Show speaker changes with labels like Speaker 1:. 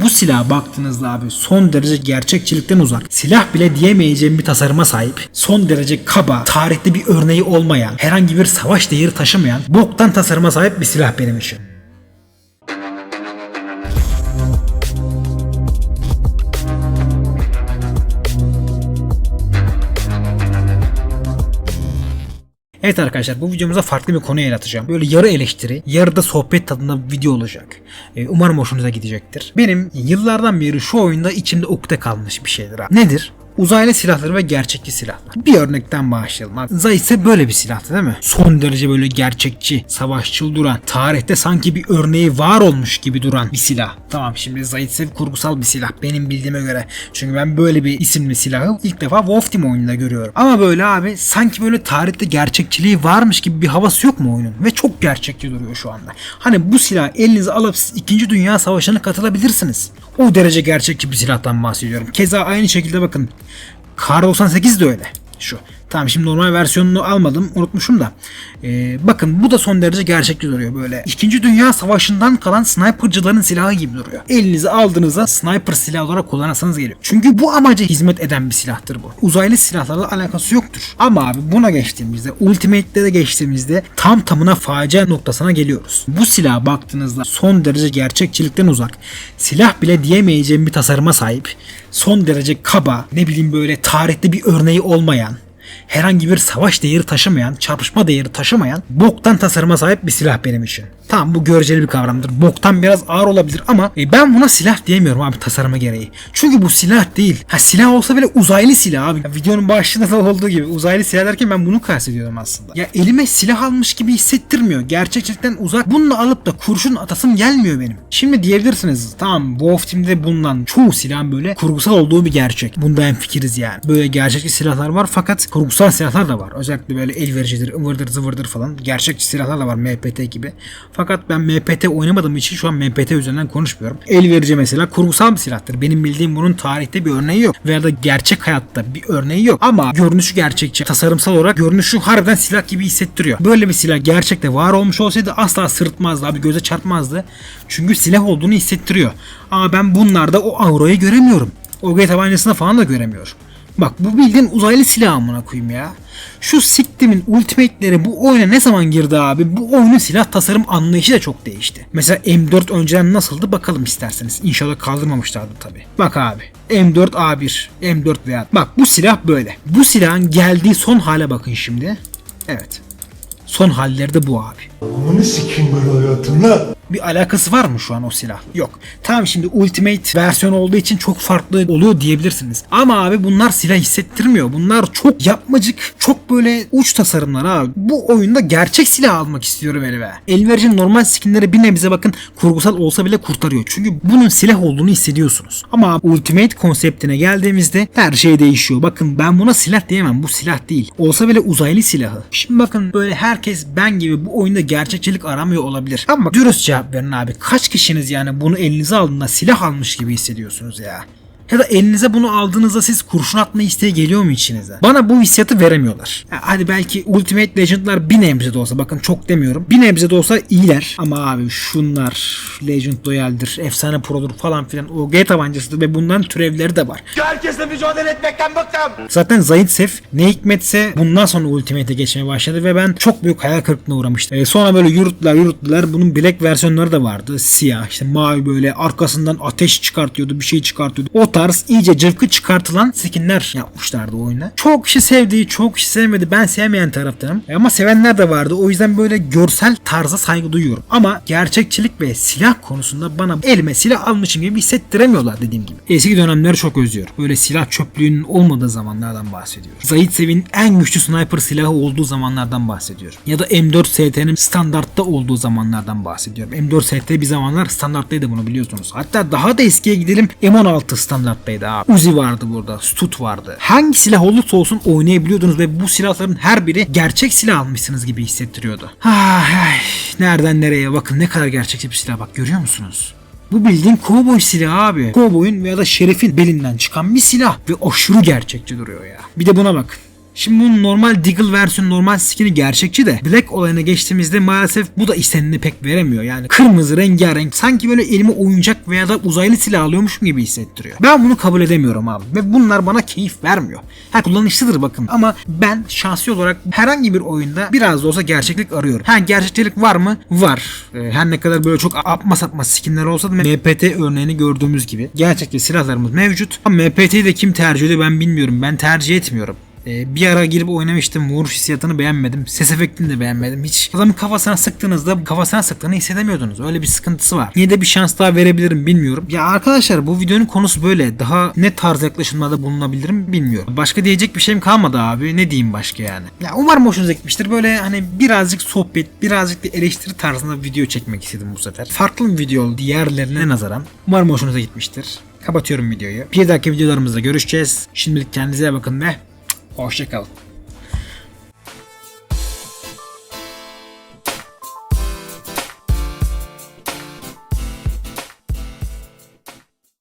Speaker 1: Bu silaha baktığınızda abi son derece gerçekçilikten uzak, silah bile diyemeyeceğim bir tasarıma sahip, son derece kaba, tarihte bir örneği olmayan, herhangi bir savaş değeri taşımayan, boktan tasarıma sahip bir silah benim için. Evet arkadaşlar bu videomuzda farklı bir konuya el atacağım. Böyle yarı eleştiri, yarı da sohbet tadında bir video olacak. Ee, umarım hoşunuza gidecektir. Benim yıllardan beri şu oyunda içimde ukde kalmış bir şeydir abi. Nedir? Uzaylı silahları ve gerçekçi silahlar. Bir örnekten başlayalım. Zay ise böyle bir silahtı değil mi? Son derece böyle gerçekçi, savaşçıl duran, tarihte sanki bir örneği var olmuş gibi duran bir silah. Tamam şimdi Zayt ise kurgusal bir silah benim bildiğime göre. Çünkü ben böyle bir isimli silahı ilk defa Wolf Team oyununda görüyorum. Ama böyle abi sanki böyle tarihte gerçekçiliği varmış gibi bir havası yok mu oyunun? Ve çok gerçekçi duruyor şu anda. Hani bu silahı elinize alıp siz 2. Dünya Savaşı'na katılabilirsiniz. O derece gerçekçi bir silahtan bahsediyorum. Keza aynı şekilde bakın Kar 98 de öyle. Şu. Tamam şimdi normal versiyonunu almadım unutmuşum da. Ee, bakın bu da son derece gerçekçi duruyor böyle. İkinci Dünya Savaşı'ndan kalan snipercıların silahı gibi duruyor. Elinize aldığınızda sniper silahı olarak kullanırsanız geliyor. Çünkü bu amaca hizmet eden bir silahtır bu. Uzaylı silahlarla alakası yoktur. Ama abi buna geçtiğimizde Ultimate'de de geçtiğimizde tam tamına facia noktasına geliyoruz. Bu silaha baktığınızda son derece gerçekçilikten uzak, silah bile diyemeyeceğim bir tasarıma sahip, son derece kaba, ne bileyim böyle tarihte bir örneği olmayan, herhangi bir savaş değeri taşımayan, çarpışma değeri taşımayan boktan tasarıma sahip bir silah benim için. Tamam bu göreceli bir kavramdır. Boktan biraz ağır olabilir ama e, ben buna silah diyemiyorum abi tasarıma gereği. Çünkü bu silah değil. Ha silah olsa bile uzaylı silah abi. Ya, videonun başında da olduğu gibi uzaylı silah derken ben bunu kastediyorum aslında. Ya elime silah almış gibi hissettirmiyor. Gerçekçilikten uzak. Bununla alıp da kurşun atasım gelmiyor benim. Şimdi diyebilirsiniz tamam Wolf Team'de bulunan çoğu silahın böyle kurgusal olduğu bir gerçek. Bunda en fikiriz yani. Böyle gerçekçi silahlar var fakat kurgusal silahlar da var. Özellikle böyle el vericidir, ıvırdır zıvırdır falan. Gerçekçi silahlar da var MPT gibi. Fakat ben MPT oynamadığım için şu an MPT üzerinden konuşmuyorum. El verici mesela kurgusal bir silahtır. Benim bildiğim bunun tarihte bir örneği yok. Veya da gerçek hayatta bir örneği yok. Ama görünüşü gerçekçi. Tasarımsal olarak görünüşü harbiden silah gibi hissettiriyor. Böyle bir silah gerçekte var olmuş olsaydı asla sırıtmazdı abi göze çarpmazdı. Çünkü silah olduğunu hissettiriyor. Ama ben bunlarda o aurayı göremiyorum. OG tabancasında falan da göremiyorum. Bak bu bildiğin uzaylı silah amına koyayım ya. Şu siktimin ultimate'leri bu oyuna ne zaman girdi abi? Bu oyunun silah tasarım anlayışı da çok değişti. Mesela M4 önceden nasıldı bakalım isterseniz. İnşallah kaldırmamışlardı tabi. Bak abi. M4 A1, M4 veya bak bu silah böyle. Bu silahın geldiği son hale bakın şimdi. Evet. Son halleri de bu abi.
Speaker 2: Amını sikeyim böyle hayatımla.
Speaker 1: Bir alakası var mı şu an o silah? Yok. Tamam şimdi Ultimate versiyon olduğu için çok farklı oluyor diyebilirsiniz. Ama abi bunlar silah hissettirmiyor. Bunlar çok yapmacık, çok böyle uç tasarımlar abi. Bu oyunda gerçek silah almak istiyorum elime. Elveric'in normal skinleri bir nebze bakın kurgusal olsa bile kurtarıyor. Çünkü bunun silah olduğunu hissediyorsunuz. Ama Ultimate konseptine geldiğimizde her şey değişiyor. Bakın ben buna silah diyemem. Bu silah değil. Olsa bile uzaylı silahı. Şimdi bakın böyle herkes ben gibi bu oyunda gerçekçilik aramıyor olabilir. Ama dürüst cevap verin abi. Kaç kişiniz yani bunu elinize aldığında silah almış gibi hissediyorsunuz ya? Ya da elinize bunu aldığınızda siz kurşun atma isteği geliyor mu içinize? Bana bu hissiyatı veremiyorlar. Ya hadi belki Ultimate Legend'lar bir nebze de olsa bakın çok demiyorum. Bir nebze de olsa iyiler. Ama abi şunlar Legend Loyal'dir, Efsane Pro'dur falan filan. O G tabancasıdır ve bunların türevleri de var.
Speaker 2: Herkesle mücadele etmekten bıktım.
Speaker 1: Zaten Zayit Sef ne hikmetse bundan sonra Ultimate'e geçmeye başladı ve ben çok büyük hayal kırıklığına uğramıştım. E, sonra böyle yürüttüler yürüttüler. Bunun black versiyonları da vardı. Siyah işte mavi böyle arkasından ateş çıkartıyordu bir şey çıkartıyordu. O tarz iyice cıvkı çıkartılan skinler yapmışlardı oyuna. Çok kişi sevdi çok kişi sevmedi. Ben sevmeyen taraftanım. E, ama sevenler de vardı. O yüzden böyle görsel tarza saygı duyuyorum. Ama gerçekçilik ve silah konusunda bana elime silah almışım gibi hissettiremiyorlar dediğim gibi. Eski dönemleri çok özlüyorum. Böyle silah çöplüğünün olmadığı zamanlardan bahsediyorum. Zayit Sev'in en güçlü sniper silahı olduğu zamanlardan bahsediyorum. Ya da M4 ST'nin standartta olduğu zamanlardan bahsediyorum. M4 ST bir zamanlar standarttaydı bunu biliyorsunuz. Hatta daha da eskiye gidelim M16 standarttaydı abi. Uzi vardı burada. Stut vardı. Hangi silah olursa olsun oynayabiliyordunuz ve bu silahların her biri gerçek silah almışsınız gibi hissettiriyordu. Ay, nereden nereye bakın ne kadar gerçekçi bir silah bak görüyor musunuz? Bu bildiğin kovboy silahı abi. Kovboyun veya da şerifin belinden çıkan bir silah ve aşırı gerçekçi duruyor ya. Bir de buna bak. Şimdi bunun normal Deagle versiyonu normal skin'i gerçekçi de Black olayına geçtiğimizde maalesef bu da istenini pek veremiyor. Yani kırmızı rengarenk sanki böyle elime oyuncak veya da uzaylı silah alıyormuşum gibi hissettiriyor. Ben bunu kabul edemiyorum abi ve bunlar bana keyif vermiyor. Ha kullanışlıdır bakın ama ben şahsi olarak herhangi bir oyunda biraz da olsa gerçeklik arıyorum. Ha gerçeklik var mı? Var. Ee, her ne kadar böyle çok apma sapma skinler olsa da MPT örneğini gördüğümüz gibi gerçekten silahlarımız mevcut. Ama MPT'yi de kim tercih ediyor ben bilmiyorum. Ben tercih etmiyorum. Ee, bir ara girip oynamıştım. Vuruş hissiyatını beğenmedim. Ses efektini de beğenmedim. Hiç adamın kafasına sıktığınızda kafasına sıktığını hissedemiyordunuz. Öyle bir sıkıntısı var. Niye de bir şans daha verebilirim bilmiyorum. Ya arkadaşlar bu videonun konusu böyle. Daha ne tarz yaklaşımlarda bulunabilirim bilmiyorum. Başka diyecek bir şeyim kalmadı abi. Ne diyeyim başka yani. Ya umarım hoşunuza gitmiştir. Böyle hani birazcık sohbet, birazcık da eleştiri tarzında video çekmek istedim bu sefer. Farklı bir video oldu diğerlerine nazaran. Umarım hoşunuza gitmiştir. Kapatıyorum videoyu. Bir dahaki videolarımızda görüşeceğiz. Şimdilik kendinize bakın ve Hoşçakalın.